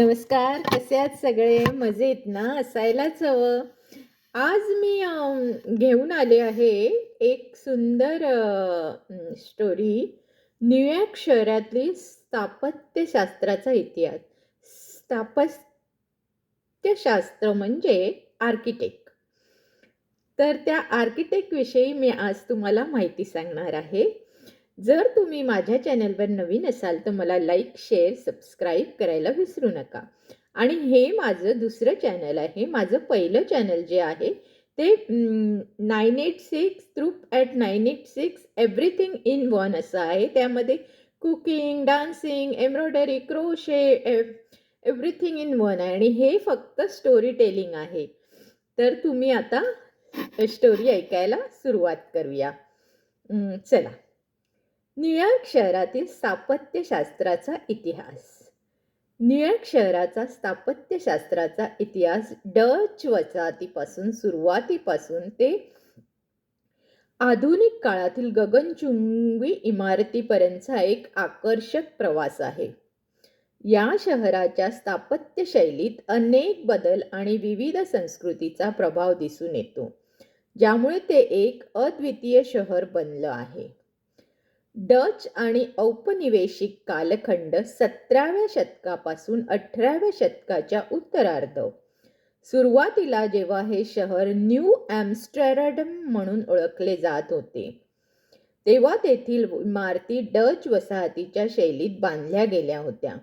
नमस्कार कसे आहात सगळे? मजेत ना? असायलाच हवं. आज मी घेऊन आले आहे एक सुंदर स्टोरी न्यूयॉर्क शहरातली स्थापत्यशास्त्राचा इतिहास. स्थापत्यशास्त्र म्हणजे आर्किटेक्ट तर त्या आर्किटेक्टविषयी मी आज तुम्हाला माहिती सांगणार आहे. जर तुम्ही माझ्या चॅनलवर नवीन असाल तर मला लाईक शेअर सबस्क्राईब करायला विसरू नका. आणि हे माझं दुसरं चॅनल आहे माझं पहिलं चॅनल जे आहे ते nine eight six थ्रूप at nine eight six everything in one असं आहे. त्यामध्ये cooking dancing embroidery crochet everything in one आहे. आणि हे फक्त स्टोरी टेलिंग आहे. तर तुम्ही आता स्टोरी ऐकायला सुरुवात करूया. चला. न्यूयॉर्क शहरातील स्थापत्यशास्त्राचा इतिहास. न्यूयॉर्क शहराचा स्थापत्यशास्त्राचा इतिहास डच वसाहतीपासून सुरुवातीपासून ते आधुनिक काळातील गगनचुंबी इमारतीपर्यंतचा एक आकर्षक प्रवास आहे. या शहराच्या स्थापत्यशैलीत अनेक बदल आणि विविध संस्कृतीचा प्रभाव दिसून येतो ज्यामुळे ते एक अद्वितीय शहर बनलं आहे. डच आणि औपनिवेशिक कालखंड सतराव्या शतकापासून अठराव्या शतकाच्या उत्तरार्ध. सुरुवातीला जेव्हा हे शहर न्यू ॲम्स्टरडम म्हणून ओळखले जात होते तेव्हा तेथील इमारती डच वसाहतीच्या शैलीत बांधल्या गेल्या होत्या.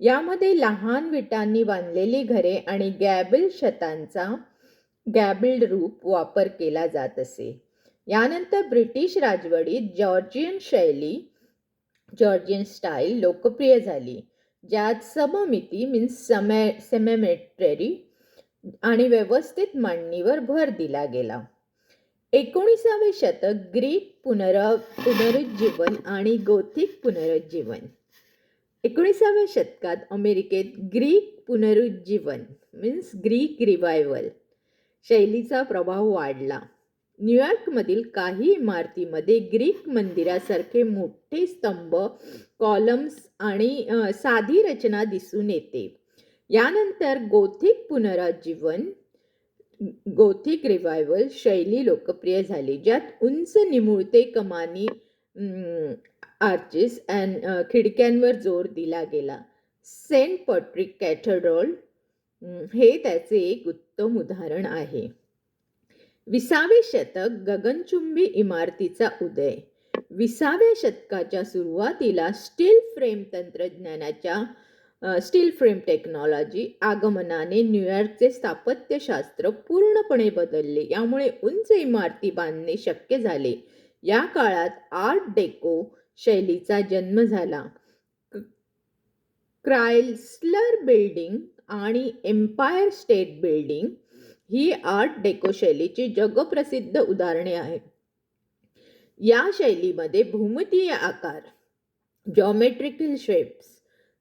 यामध्ये लहान विटांनी बांधलेली घरे आणि गॅबिल शतांचा गॅबिल्ड रूप वापर केला जात असे. यानंतर ब्रिटिश राजवटीत जॉर्जियन शैली जॉर्जियन स्टाईल लोकप्रिय झाली ज्यात सममिती मीन्स समे सेमेमेटरी आणि व्यवस्थित मांडणीवर भर दिला गेला. एकोणीसावे शतक ग्रीक पुनर पुनरुज्जीवन आणि गोथिक पुनरुज्जीवन. एकोणीसाव्या शतकात अमेरिकेत ग्रीक पुनरुज्जीवन मीन्स ग्रीक रिवायवल शैलीचा प्रभाव वाढला. न्यूयॉर्कमधील काही इमारतीमध्ये ग्रीक मंदिरासारखे मोठे स्तंभ कॉलम्स आणि साधी रचना दिसून येते. यानंतर गोथिक पुनरुज्जीवन गोथिक रिवायवल शैली लोकप्रिय झाली ज्यात उंच निमुळते कमानी आर्चेस अँड खिडक्यांवर जोर दिला गेला. सेंट पॉट्रिक कॅथेड्रॉल हे त्याचे एक उत्तम उदाहरण आहे. विसावे शतक गगनचुंबी इमारतीचा उदय. विसाव्या शतकाच्या सुरुवातीला स्टील फ्रेम तंत्रज्ञानाच्या स्टील फ्रेम टेक्नॉलॉजी आगमनाने न्यूयॉर्कचे स्थापत्यशास्त्र पूर्णपणे बदलले. यामुळे उंच इमारती बांधणे शक्य झाले. या काळात आर्ट डेको शैलीचा जन्म झाला. क- क्रायस्लर बिल्डिंग आणि एम्पायर स्टेट बिल्डिंग ही आर्ट डेको शैलीची जगप्रसिद्ध उदाहरणे आहेत. या शैलीमध्ये भूमितीय आकार जॉमेट्रिकल शेप्स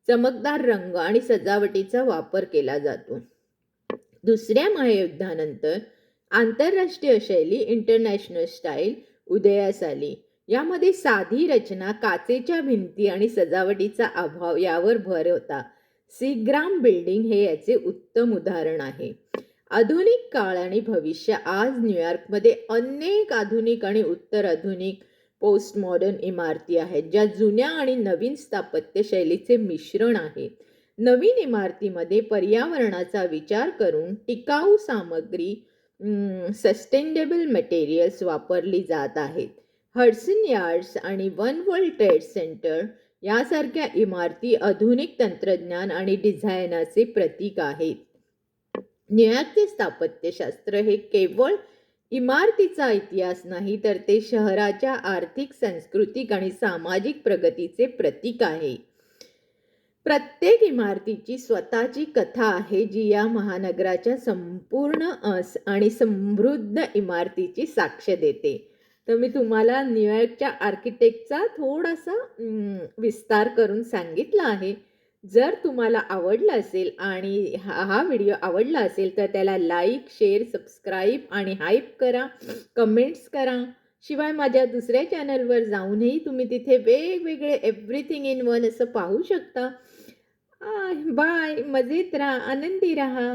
चमकदार रंग आणि सजावटीचा वापर केला जातो. दुसऱ्या महायुद्धानंतर आंतरराष्ट्रीय शैली इंटरनॅशनल स्टाईल उदयास आली. यामध्ये साधी रचना काचेच्या भिंती आणि सजावटीचा अभाव यावर भर होता. सीग्राम बिल्डिंग हे याचे उत्तम उदाहरण आहे. आधुनिक काळ आणि भविष्य. आज न्यूयॉर्कमध्ये अनेक आधुनिक आणि उत्तर आधुनिक पोस्ट मॉडर्न इमारती आहेत ज्या जुन्या आणि नवीन स्थापत्यशैलीचे मिश्रण आहे. नवीन इमारतीमध्ये पर्यावरणाचा विचार करून टिकाऊ सामग्री सस्टेनेबल मटेरियल्स वापरली जात आहेत. हडसन यार्ड्स आणि वन वर्ल्ड ट्रेड सेंटर यासारख्या इमारती आधुनिक तंत्रज्ञान आणि डिझायनाचे प्रतीक आहेत. निळ्याचे स्थापत्यशास्त्र हे केवळ इमारतीचा इतिहास नाही तर ते शहराच्या आर्थिक सांस्कृतिक आणि सामाजिक प्रगतीचे प्रतीक आहे. प्रत्येक इमारतीची स्वतःची कथा आहे जी या महानगराच्या संपूर्ण अस आणि समृद्ध इमारतीची साक्ष देते. तर मी तुम्हाला न्यूयॉर्कच्या आर्किटेक्टचा थोडासा विस्तार करून सांगितला आहे. जर तुम्हाला आवडलं असेल आणि हा हा व्हिडिओ आवडला असेल तर त्याला लाईक शेअर सबस्क्राईब आणि हाईप करा कमेंट्स करा. शिवाय माझ्या दुसऱ्या चॅनलवर जाऊनही तुम्ही तिथे वेगवेगळे एव्हरीथिंग इन वन असं पाहू शकता. बाय मजेत राहा. आनंदी राहा.